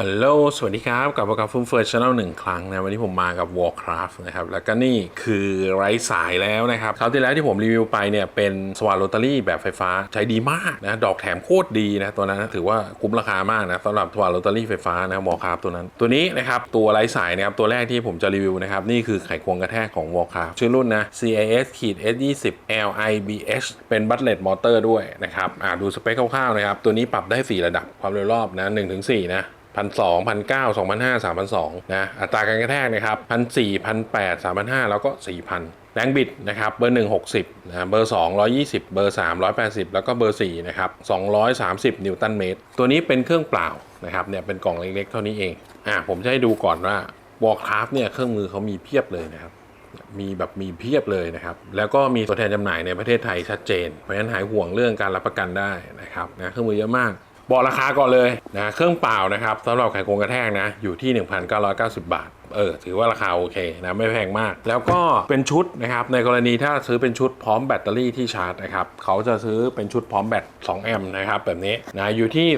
ฮัลโหล สวัสดีครับ กลับมากับฟุ้มเฟิร์ช n นลหนึ่งครั้งนะ วันนี้ผมมากับ Warcraft นะครับ แล้วก็นี่คือไร้สายแล้วนะครับ คราวที่แล้วที่ผมรีวิวไปเนี่ย เป็นสว a ต o ต r รี่แบบไฟฟ้า ใช้ดีมากนะ ดอกแถมโคตรดีนะ ตัวนั้นถือว่าคุ้มราคามากนะสำหรับสว a ต o ต r รี่ไฟฟ้านะ Warcraft ตัวนั้น ตัวนี้นะครับ ตัวไร้สายนะครับ ตัวแรกที่ผมจะรีวิวนะครับ นี่คือไขควงกระแทกของ Warcraft ชื่อรุ่นนะ CIS ขีด S20 LIBH เป็นบัตเลตมอเตอร์ด้วยนะครับ อ่าดูสเปคคร่าวๆนะครับ ตัวนี้ปรับได้ 4 ระดับความเร็วรอบนะ1-4นะ พันสองพันเก้าสองพันห้าสามพันสองนะอัตราการกระแทกนะครับพันสี่พันแปดสามพันห้าแล้วก็สี่พันแรงบิดนะครับเบอร์หนึ่งหกสิบนะเบอร์สองร้อยี่สิบเบอร์สามร้อยแปดสิบแล้วก็เบอร์สี่นะครับสองร้อยสามสิบนิวตันเมตร ตัวนี้เป็นเครื่องเปล่านะครับเนี่ยเป็นกล่องเล็กๆ เท่านี้เองอะผมจะให้ดูก่อนว่า Warcraft เนี่ยเครื่องมือเขามีเพียบเลยนะครับมีแบบมีเพียบเลยนะครับ แล้วก็มีตัวแทนจำหน่ายในประเทศไทยชัดเจน เพราะฉะนั้นหายห่วงเรื่องการรับประกันได้นะครับนะเครื่องมือเยอะมาก บอกราคาก่อนเลยนะเครื่องเปล่านะครับสำหรับไขควงกระแทกนะอยู่ที่ 1,990 บาทเออถือว่าราคาโอเคนะไม่แพงมาก แล้วก็เป็นชุดนะครับในกรณีถ้าซื้อเป็นชุดพร้อมแบตเตอรี่ที่ชาร์จนะครับเขาจะซื้อเป็นชุดพร้อมแบต2แอมป์นะครับแบบนี้นะอยู่ที่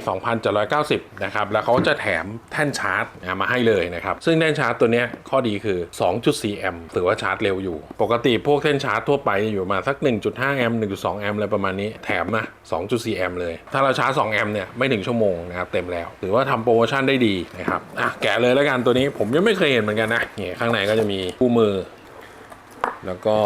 2,790นะครับแล้วเขาจะแถมแท่นชาร์จนะมาให้เลยนะครับซึ่งแท่นชาร์จตัวนี้ข้อดีคือ 2.4 แอมป์ถือว่าชาร์จเร็วอยู่ ปกติพวกแท่นชาร์จทั่วไปอยู่มาสัก 1.5 แอมป์1.2 แอมป์อะไรประมาณนี้แถมนะ 2.4 แอมป์เลย ถ้าเราชาร์จ 2 แอมป์เนี่ยไม่ถึงชั่วโมงนะครับเต็มแล้วถือว่าทำโปรโมชั่นได้ดีนะครับ อะแกะเลยแล้วกันตัวนี้ผมยังไม่เคยเห็นเหมือนกันนะเนี่ยข้างในก็จะมีคู่มือ แล้วก็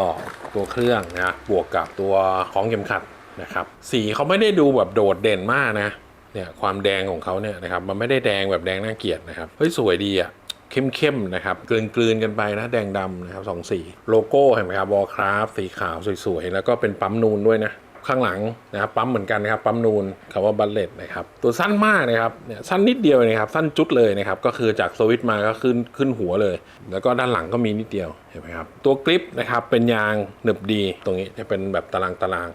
ตัวเครื่องนะบวกกับตัวของเข็มขัดนะครับ สีเขาไม่ได้ดูแบบโดดเด่นมากนะ เนี่ยความแดงของเขาเนี่ยนะครับมันไม่ได้แดงแบบแดงน่าเกลียดนะครับ เฮ้ยสวยดีอะเข้มๆนะครับกลืนๆกันไปนะแดงดำนะครับสองสี โลโก้เห็นไหมครับวอลคราฟสีขาวสวยๆ แล้วก็เป็นปั๊มนูนด้วยนะ ข้างหลังนะครับปั๊มเหมือนกันนะครับปั๊มนูนคำว่าบัลเลตนะครับตัวสั้นมากนะครับเนี่ยสั้นนิดเดียวนะครับสั้นจุดเลยนะครับก็คือจากสวิตมาก็ขึ้นขึ้นหัวเลย แล้วก็ด้านหลังก็มีนิดเดียวเห็นไหมครับตัวกริปนะครับเป็นยางหนึบดี ตรงนี้จะเป็นแบบตารางตาราง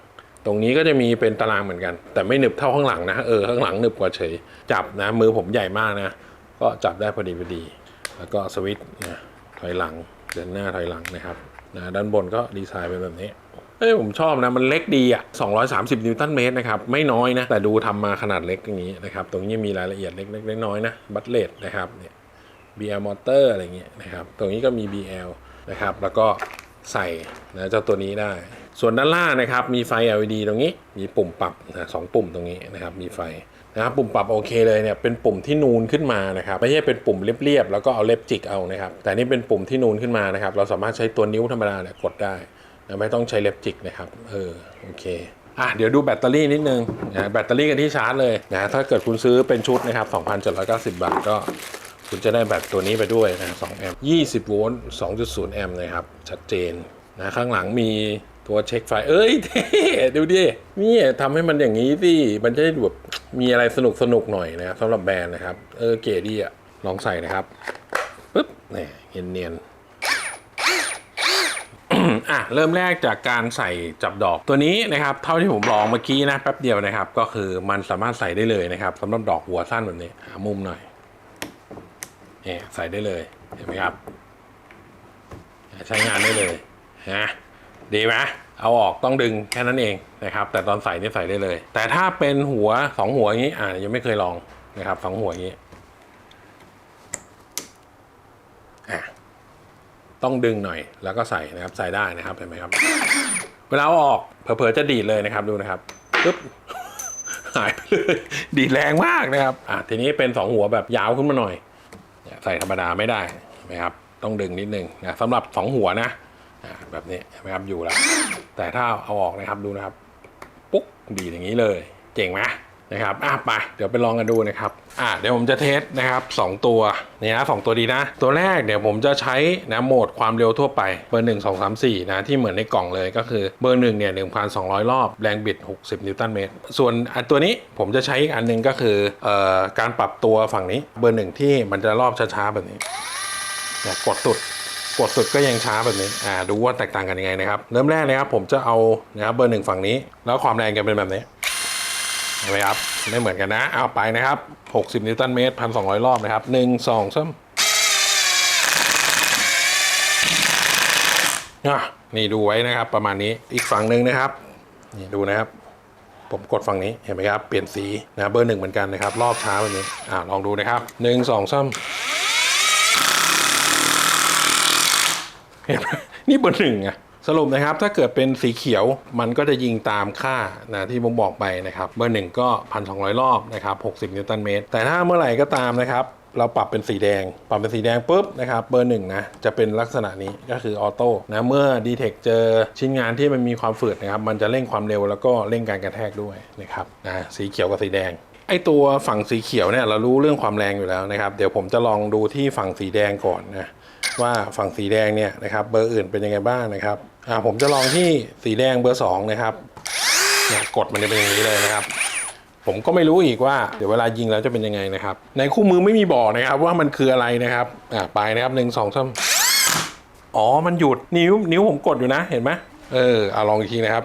ตรงนี้ก็จะมีเป็นตารางเหมือนกัน แต่ไม่หนึบเท่าข้างหลังนะเออข้างหลังหนึบกว่าเฉยจับนะมือผมใหญ่มากนะก็จับได้พอดีพอดี แล้วก็สวิตช์นะถอยหลังเดินหน้าถอยหลังนะครับนะด้านบนก็ดีไซน์เป็นแบบนี้ เอ้ยผมชอบนะ มันเล็กดีอะ 230 นิวตันเมตรนะครับ ไม่น้อยนะ แต่ดูทำมาขนาดเล็กอย่างนี้นะครับ ตรงนี้มีรายละเอียดเล็กๆน้อยๆนะ บัตเลตนะครับเนี่ย BL มอเตอร์อะไรเงี้ยนะครับ ตรงนี้ก็มี BL นะครับ แล้วก็ใส่นะเจ้าตัวนี้ได้ ส่วนด้านล่างนะครับ มีไฟ LED ตรงนี้ มีปุ่มปรับนะสองปุ่มตรงนี้นะครับ มีไฟนะครับปุ่มปรับโอเคเลยเนี่ยเป็นปุ่มที่นูนขึ้นมานะครับไม่ใช่เป็นปุ่มเรียบๆแล้วก็เอาเล็บจิกเอานะครับแต่นี่เป็นปุ่มที่นูนขึ้นมานะครับ เราสามารถใช้ตัวนิ้วธรรมดาเนี่ยกดได้ ไม่ต้องใช้เล็บจิกนะครับ เออ โอเคอะเดี๋ยวดูแบตเตอรี่นิดนึงนะแบตเตอรี่กันที่ชาร์จเลยนะถ้าเกิดคุณซื้อเป็นชุดนะครับ 2,790 บาทก็คุณจะได้แบตตัวนี้ไปด้วยนะ2แอมป์20 โวลต์ 2.0 แอมป์นะครับ ชัดเจนนะข้างหลังมีตัวเช็คไฟ เอ้ยเท่ดูดินี่ทำให้มันอย่างนี้สิ มันจะได้แบบมีอะไรสนุกสนุกหน่อยนะครับสำหรับแบรนด์นะครับ เออเก๋ดีอะลองใส่นะครับปึ๊บนี่เนียนๆ อะเริ่มแรกจากการใส่จับดอกตัวนี้นะครับเท่าที่ผมลองเมื่อกี้นะแป๊บเดียวนะครับก็คือมันสามารถใส่ได้เลยนะครับสำหรับดอกหัวสั้นแบบนี้หามุมหน่อยเนี่ยใส่ได้เลยเห็นไหมครับ ใช้งานได้เลยนะดีไหมเอาออกต้องดึงแค่นั้นเองนะครับ แต่ตอนใส่นี่ใส่ได้เลย แต่ถ้าเป็นหัวสองหัวอย่างนี้อ่ายังไม่เคยลองนะครับสองหัวอย่างนี้อะ ต้องดึงหน่อย แล้วก็ใส่นะครับใส่ได้นะครับเห็นไหมครับ เวลาเอาออกเผลอๆจะดีดเลยนะครับดูนะครับปึ๊บหายไปเลยดีดแรงมากนะครับอะทีนี้เป็นสองหัวแบบยาวขึ้นมาหน่อย ใส่ธรรมดาไม่ได้นไหมครับต้องดึงนิดนึงนะสำหรับสองหัวนะอ่าแบบนี้เห็นไหมครับอยู่แล้วแต่ถ้าเอาออกนะครับดูนะครับ ปุ๊กดีดอย่างนี้เลย เจ๋งไหม นะครับอะไปเดี๋ยวไปลองกันดูนะครับอะเดี๋ยวผมจะเทสนะครับสองตัวเนี่นะสองตัวดีนะ ตัวแรกเดี๋ยวผมจะใช้นะโหมดความเร็วทั่วไปเบอร์หนึ่งสองสามสี่นะที่เหมือนในกล่องเลยก็คือเบอร์หนึ่งเนี่ยหนึ่งพันสองร้อยรอบแรงบิด 60 นิวตันเมตร ส่วนอันตัวนี้ผมจะใช้อีกอันหนึงก็คือเอ่อการปรับตัวฝั่งนี้เบอร์หนึ่งที่มันจะรอบช้าๆแบบนี้เนี่ยกดสุดกดสุดก็ยังช้าแบบนี้ อ่า ดูว่าแตกต่างกันยังไงนะครับ เริ่มแรกนะครับผมจะเอานะครับเบอร์หนึ่งฝั่งนี้ แล้วความแรงจะเป็นแบบนี้ ห็นไหมครับไม่เหมือนกันนะเอาไปนะครับ 60 นิวตันเมตร 1,200 รอบนะครับ 1 2 3อะนี่ดูไว้นะครับประมาณนี้อีกฝั่งหนึ่งนะครับ นี่ดูนะครับ ผมกดฝั่งนี้เห็นไหมครับ เปลี่ยนสีนะเบอร์หนึ่งเหมือนกันนะครับ รอบช้าแบบนี้อ่าลองดูนะครับหนึ่งสองสามเห็นไหมนี่เบอร์หนึ่งอะ สรุปนะครับถ้าเกิดเป็นสีเขียวมันก็จะยิงตามค่านะที่ผมบอกไปนะครับเบอร์หนึ่งก็พันสองรอบนะครับ60 นิวตันเมตร แต่ถ้าเมื่อไหร่ก็ตามนะครับเราปรับเป็นสีแดง ปรับเป็นสีแดงปุ๊บนะครับเบอร์หนึ่งนะจะเป็นลักษณะนี้ก็คือออโต้นะเมื่อ d t เทคเจอชิ้นงานที่มันมีความฝืดนะครับมันจะเร่งความเร็วแล้วก็เร่งการกระแทกด้วยนะครับนะสีเขียวกับสีแดงไอตัวฝั่งสีเขียวเนี่ยเรารู้เรื่องความแรงอยู่แล้วนะครับ เดี๋ยวผมจะลองดูที่ฝั่งสีแดงก่อนนะ ว่าฝั่งสีแดงเนี่ยนะครับเบอร์อื่นเป็นยังไงบ้างนะครับอ่าผมจะลองที่สีแดงเบอร์สองนะครับเนี่ยกดมันจะเป็นอย่างนี้เลยนะครับ ผมก็ไม่รู้อีกว่าเดี๋ยวเวลายิงแล้วจะเป็นยังไงนะครับ ในคู่มือไม่มีบอกนะครับว่ามันคืออะไรนะครับอ่าไปนะครับหนึ่งสองสามอ๋อมันหยุดนิ้วนิ้วผมกดอยู่นะเห็นไหมเออเอาลองอีกทีนะครับ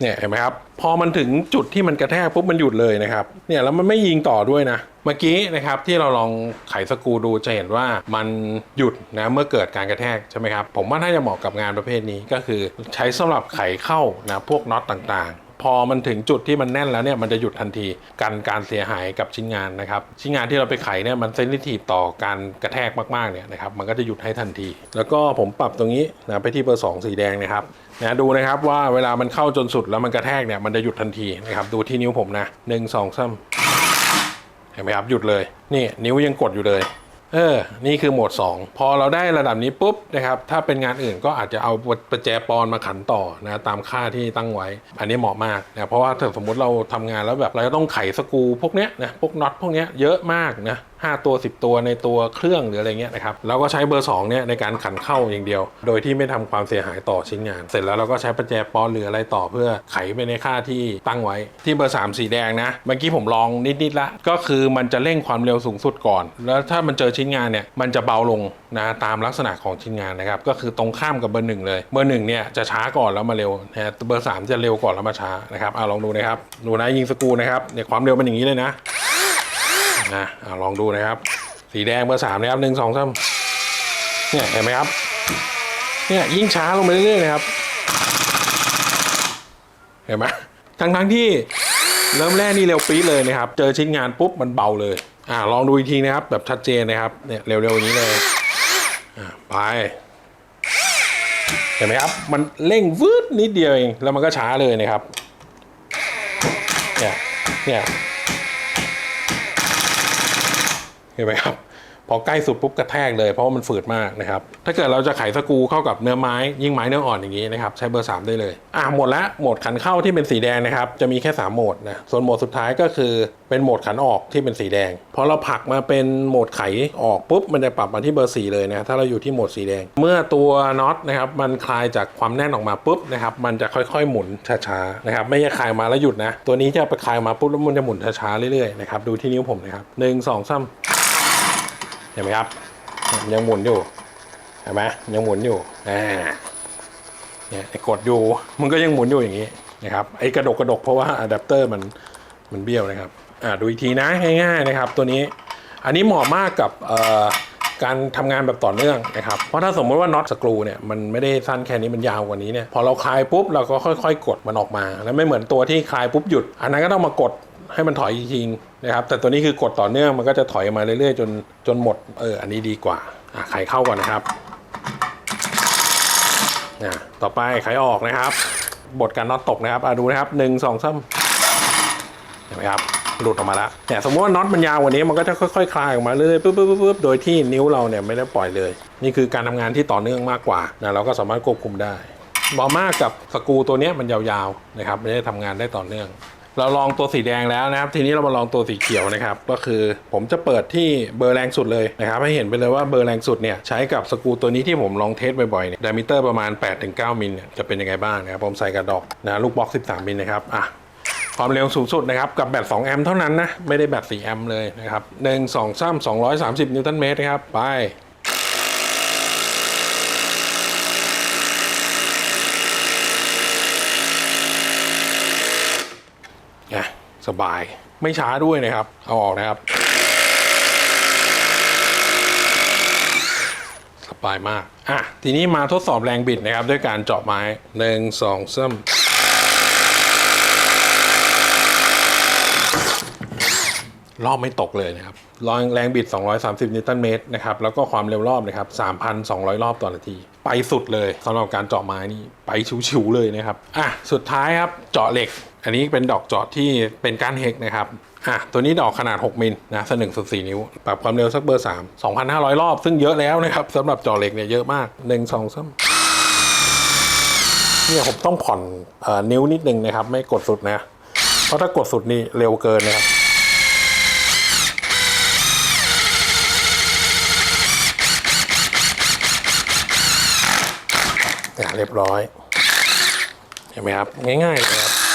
เนี่ยเห็นไหมครับ พอมันถึงจุดที่มันกระแทกปุ๊บมันหยุดเลยนะครับ เนี่ยแล้วมันไม่ยิงต่อด้วยนะ เมื่อกี้นะครับที่เราลองไขสกูดูจะเห็นว่ามันหยุดนะเมื่อเกิดการกระแทกใช่ไหมครับ ผมว่าน่าจะเหมาะกับงานประเภทนี้ก็คือใช้สำหรับไขเข้านะพวกน็อตต่างๆพอมันถึงจุดที่มันแน่นแล้วเนี่ยมันจะหยุดทันทีกันการเสียหายกับชิ้นงานนะครับ ชิ้นงานที่เราไปไขเนี่ยมันเซนซิทีฟต่อการกระแทกมากๆเนี่ยนะครับมันก็จะหยุดให้ทันที แล้วก็ผมปรับตรงนี้นะไปที่เบอร์สองสีแดงนะครับ นะดูนะครับว่าเวลามันเข้าจนสุดแล้วมันกระแทกเนี่ยมันจะหยุดทันทีนะครับดูที่นิ้วผมนะหนึ่งสองสามเห็นไหมครับหยุดเลยนี่นิ้วยังกดอยู่เลยเออ นี่คือโหมด 2 พอเราได้ระดับนี้ปุ๊บนะครับ ถ้าเป็นงานอื่นก็อาจจะเอาประแจปอนมาขันต่อนะตามค่าที่ตั้งไว้ อันนี้เหมาะมากนะเพราะว่าถ้าสมมุติเราทำงานแล้วแบบเราจะต้องไขสกูพวกเนี้ยนะพวกน็อตพวกเนี้ยเยอะมากนะห้าตัว 10 ตัวในตัวเครื่องหรืออะไรเงี้ยนะครับเราก็ใช้เบอร์ 2 เนี่ยในการขันเข้าอย่างเดียว โดยที่ไม่ทำความเสียหายต่อชิ้นงาน เสร็จแล้วเราก็ใช้ประแจปอนหรืออะไรต่อเพื่อไขไปในค่าที่ตั้งไว้ ที่เบอร์ 3 สีแดงนะ เมื่อกี้ผมลองนิดๆละ ก็คือมันจะเร่งความเร็วสูงสุดก่อน แล้วถ้ามันเจอชิ้นงานเนี่ยมันจะเบาลงนะตามลักษณะของชิ้นงานนะครับก็คือตรงข้ามกับเบอร์หนึ่งเลย เบอร์หนึ่งเนี่ยจะช้าก่อนแล้วมาเร็วนะเบอร์สามจะเร็วก่อนแล้วมาช้านะครับเอาลองดูนะครับดูนะยิงสกูนะครับเนี่ยความเร็วเป็นอย่างนี้เลยนะ นะอาลองดูนะครับ สีแดงเบอร์สามนะครับหนึ่งสองสามเนี่ยเห็นไหมครับ เนี่ยยิ่งช้าลงไปเรื่อยๆนะครับ เห็นไหมทั้งทั้งๆที่เริ่มแรกนี่เร็วปี๊ดเลยนะครับ เจอชิ้นงานปุ๊บมันเบาเลย อ่าลองดูอีกทีนะครับ แบบชัดเจนนะครับ เนี่ยเร็วๆอย่างนี้เลยอ่าไปเห็นไหมครับ มันเร่งวืดนิดเดียวเอง แล้วมันก็ช้าเลยนะครับ เนี่ย เนี่ย เห็นไหมครับพอใกล้สุดปุ๊บกระแทกเลยเพราะว่ามันฝืดมากนะครับ ถ้าเกิดเราจะไขสกูเข้ากับเนื้อไม้ ยิ่งไม้เนื้ออ่อนอย่างนี้นะครับ ใช้เบอร์ 3 ได้เลย อะหมดละโหมดขันเข้าที่เป็นสีแดงนะครับ จะมีแค่ 3 โหมดนะ ส่วนโหมดสุดท้ายก็คือเป็นโหมดขันออกที่เป็นสีแดง พอเราผลักมาเป็นโหมดไขออกปุ๊บมันจะปรับมาที่เบอร์ 4 เลยนะ ถ้าเราอยู่ที่โหมดสีแดง เมื่อตัวน็อตนะครับมันคลายจากความแน่นออกมาปุ๊บนะครับมันจะค่อยๆหมุนช้าๆนะครับไม่ใช่คลายมาแล้วหยุดนะ ตัวนี้จะไปคลายมาปุ๊บแล้วมันจะหมุนช้าๆเรื่อยๆนะครับดูที่นิ้วผมนะครับหนึ่งสองสาม เห็นไหมครับ ยังหมุนอยู่เห็นไหมยังหมุนอยู่อ่าเนี่ยไอ้กดอยู่มันก็ยังหมุนอยู่อย่างนี้นะครับไอ้กระดกกระดกเพราะว่าอะแดปเตอร์มันมันเบี้ยวนะครับอ่าดูอีกทีนะง่ายๆนะครับ ตัวนี้อันนี้เหมาะมากกับเอ่อการทำงานแบบต่อเนื่องนะครับ เพราะถ้าสมมติว่าน็อตสกรูเนี่ยมันไม่ได้สั้นแค่นี้มันยาวกว่านี้เนี่ยพอเราคลายปุ๊บเราก็ค่อย ๆ กดมันออกมา แล้วไม่เหมือนตัวที่คลายปุ๊บหยุด อันนั้นก็ต้องมากด ให้มันถอยจริงๆนะครับ แต่ตัวนี้คือกดต่อเนื่องมันก็จะถอยมาเรื่อยๆ จนจนหมด เออ อันนี้ดีกว่าอะไขเข้าก่อนนะครับอะต่อไปไขออกนะครับ บทการน็อตตกนะครับอะดูนะครับหนึ่งสองสามเห็นไหมครับหลุดออกมาแล้วเนี่ยสมมติว่าน็อตมันยาวกว่านี้มันก็จะค่อยๆคลายออกมาเรื่อยๆปุ๊บปุ๊บปุ๊บโดยที่นิ้วเราเนี่ยไม่ได้ปล่อยเลย นี่คือการทำงานที่ต่อเนื่องมากกว่านะเราก็สามารถควบคุมได้เหมาะมากกับสกูตัวนี้มันยาวๆนะครับไม่ได้ทำงานได้ต่อเนื่อง เราลองตัวสีแดงแล้วนะครับ ทีนี้เรามาลองตัวสีเขียวนะครับ ก็คือผมจะเปิดที่เบอร์แรงสุดเลยนะครับ ให้เห็นไปเลยว่าเบอร์แรงสุดเนี่ยใช้กับสกูตัวนี้ที่ผมลองเทสบ่อยๆเนี่ยดิมิเตอร์ประมาณ 8-9 มิลเนี่ยจะเป็นยังไงบ้างนะครับ ผมใส่กระดอกนะลูกบล็อก 13 มิลนะครับอะความเร็วสูงสุดนะครับกับแบต2แอมป์เท่านั้นนะ ไม่ได้แบต4แอมป์เลยนะครับ1 2 3 230 นิวตันเมตรนะครับ ไป สบายไม่ช้าด้วยนะครับ เอาออกนะครับ สบายมาก อะ ทีนี้มาทดสอบแรงบิดนะครับ ด้วยการเจาะไม้หนึ่งสองซ้ำรอบไม่ตกเลยนะครับรองแรงบิด 230 นิวตันเมตรนะครับ แล้วก็ความเร็วรอบนะครับ 3,200 รอบต่อนาที ไปสุดเลยสำหรับการเจาะไม้นี่ ไปชิวๆเลยนะครับ อะ สุดท้ายครับ เจาะเหล็ก อันนี้เป็นดอกเจาะที่เป็นก้านเฮกนะครับอะตัวนี้ดอกขนาด 6มิลนะสนึ่งสุด4นิ้ว ปรับความเร็วสักเบอร์ 3 2,500 รอบ ซึ่งเยอะแล้วนะครับสำหรับเจาะเหล็กเนี่ยเยอะมาก 1 2 3เนี่ยผมต้องผ่อนอนิ้วนิดนึงนะครับ ไม่กดสุดนะ เพราะถ้ากดสุดนี่เร็วเกินนะครับเนี่ยเรียบร้อย เห็นไหมครับ ง่ายๆเลยครับ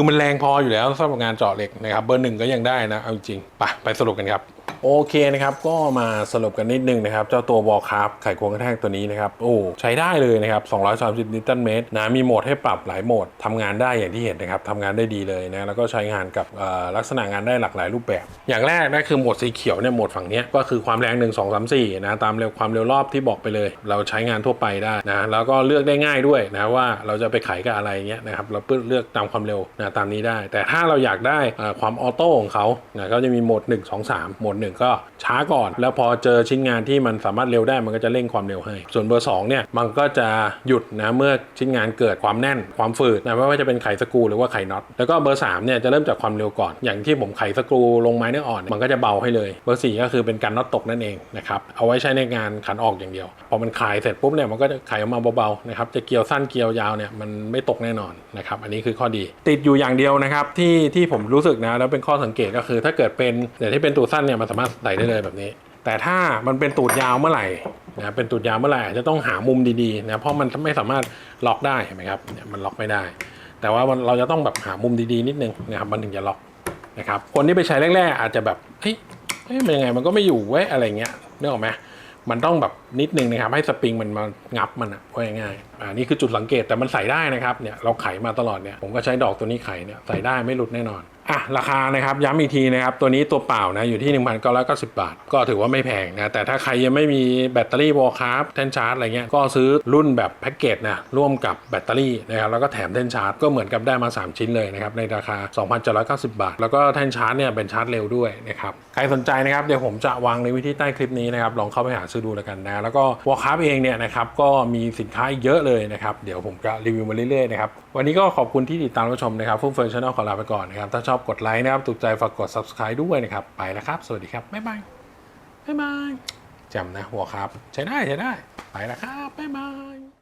คือมันแรงพออยู่แล้วสำหรับงานเจาะเหล็กนะครับเบอร์หนึ่งก็ยังได้นะเอาจริงๆไปไปสรุปกันครับโอเคนะครับ ก็มาสรุปกันนิดนึงนะครับ เจ้าตัววอลคราฟไขควงกระแทกตัวนี้นะครับ โอ้ ใช้ได้เลยนะครับ 230 นิวตันเมตรนะ มีโหมดให้ปรับหลายโหมดทำงานได้อย่างที่เห็นนะครับทำงานได้ดีเลยนะ แล้วก็ใช้งานกับลักษณะงานได้หลากหลายรูปแบบ อย่างแรกนั่นคือโหมดสีเขียวเนี่ย โหมดฝั่งนี้ก็คือความแรง 1 2 3 4 นะ ตามเร็วความเร็วรอบที่บอกไปเลย เราใช้งานทั่วไปได้นะ แล้วก็เลือกได้ง่ายด้วยนะว่าเราจะไปไขกับอะไรเงี้ยนะครับ เราเลือกตามความเร็วนะตามนี้ได้ แต่ถ้าเราอยากได้ความออโต้ของเขานะก็จะมีโหมด 1 2 3โหมด 1 ก็ช้าก่อน แล้วพอเจอชิ้นงานที่มันสามารถเร็วได้มันก็จะเร่งความเร็วให้ ส่วนเบอร์2เนี่ยมันก็จะหยุดนะเมื่อชิ้นงานเกิดความแน่นความฝืดนะไม่ว่าจะเป็นไขสกรูหรือว่าไขน็อตแล้วก็เบอร์3เนี่ยจะเริ่มจากความเร็วก่อน อย่างที่ผมไขสกรูลงไม้เนื้ออ่อน มันก็จะเบาให้เลยเบอร์4ก็คือเป็นการน็อตตกนั่นเองนะครับเอาไว้ใช้ในงานขันออกอย่างเดียวพอมันคลายเสร็จปุ๊บเนี่ยมันก็จะไขออกมาเบาๆนะครับจะเกี่ยวสั้นเกี่ยวยาวเนี่ยมันไม่ตกแน่นอนนะครับอันนี้คือข้อดีติดอยู่อย่างเดียวนะครับที่ที่ผมรู้สึกนะแล้วเป็นข้อสังเกตก็คือ ถ้าเกิดเป็นเดี๋ยวที่เป็นตูดสั้นเนี่ยมันสามารถใส่ได้เลยแบบนี้ แต่ถ้ามันเป็นตูดยาวเมื่อไหร่นะเป็นตูดยาวเมื่อไหร่จะต้องหามุมดีๆนะเพราะมันไม่สามารถล็อกได้เห็นไหมครับเนี่ยมันล็อกไม่ได้ แต่ว่าเราจะต้องแบบหามุมดีๆนิดนึงนะครับมันถึงจะล็อกนะครับคนที่ไปใช้แรกๆ อาจจะแบบเฮ้ยเฮ้ยมันยังไงมันก็ไม่อยู่เว้ยอะไรเงี้ยนึกออกไหม มันต้องแบบนิดนึงนะครับให้สปริงมันมางับมันอะว่าง่ายๆอ่านี่คือจุดสังเกตแต่มันใส่ได้นะครับเนี่ยเราไขมาตลอดเนี่ยผมก็ใช้ดอกตัวนี้ไขเนี่ยใส่ได้ไม่หลุดแน่นอน อะราคานะครับย้ำอีกทีนะครับตัวนี้ตัวเปล่านะอยู่ที่ 1,990 บาท ก็ถือว่าไม่แพงนะแต่ถ้าใครยังไม่มีแบตเตอรี่วอลคราฟแท่นชาร์จอะไรเงี้ยก็ซื้อรุ่นแบบแพ็กเกจนะร่วมกับแบตเตอรี่นะครับแล้วก็แถมแท่นชาร์จก็เหมือนกับได้มา 3 ชิ้นเลยนะครับในราคา 2,790 บาท แล้วก็แท่นชาร์จเนี่ยเป็นชาร์จเร็วด้วยนะครับใครสนใจนะครับเดี๋ยวผมจะวางในวิธีใต้คลิปนี้นะครับลองเข้าไปหาซื้อดูแล้วกันนะแล้วก็วอลคราฟเองเนี่ยนะครับก็มีสินค้าเยอะเลยนะครับเดี๋ยวผมจะรีวิวมาเรื่อยๆนะครับวันนี้ก็ขอบคุณที่ติดตามรับชมนะครับฟุ้งเฟิร์นชาแนลขอลาไปก่อนนะครับถ้าชอบกดไลค์นะครับ ถูกใจฝากกด subscribe ด้วยนะครับ ไปแล้วครับ สวัสดีครับ บ๊ายบาย บ๊ายบายจำนะหัวครับ ใช้ได้ใช้ได้ ไปแล้วครับ บ๊ายบาย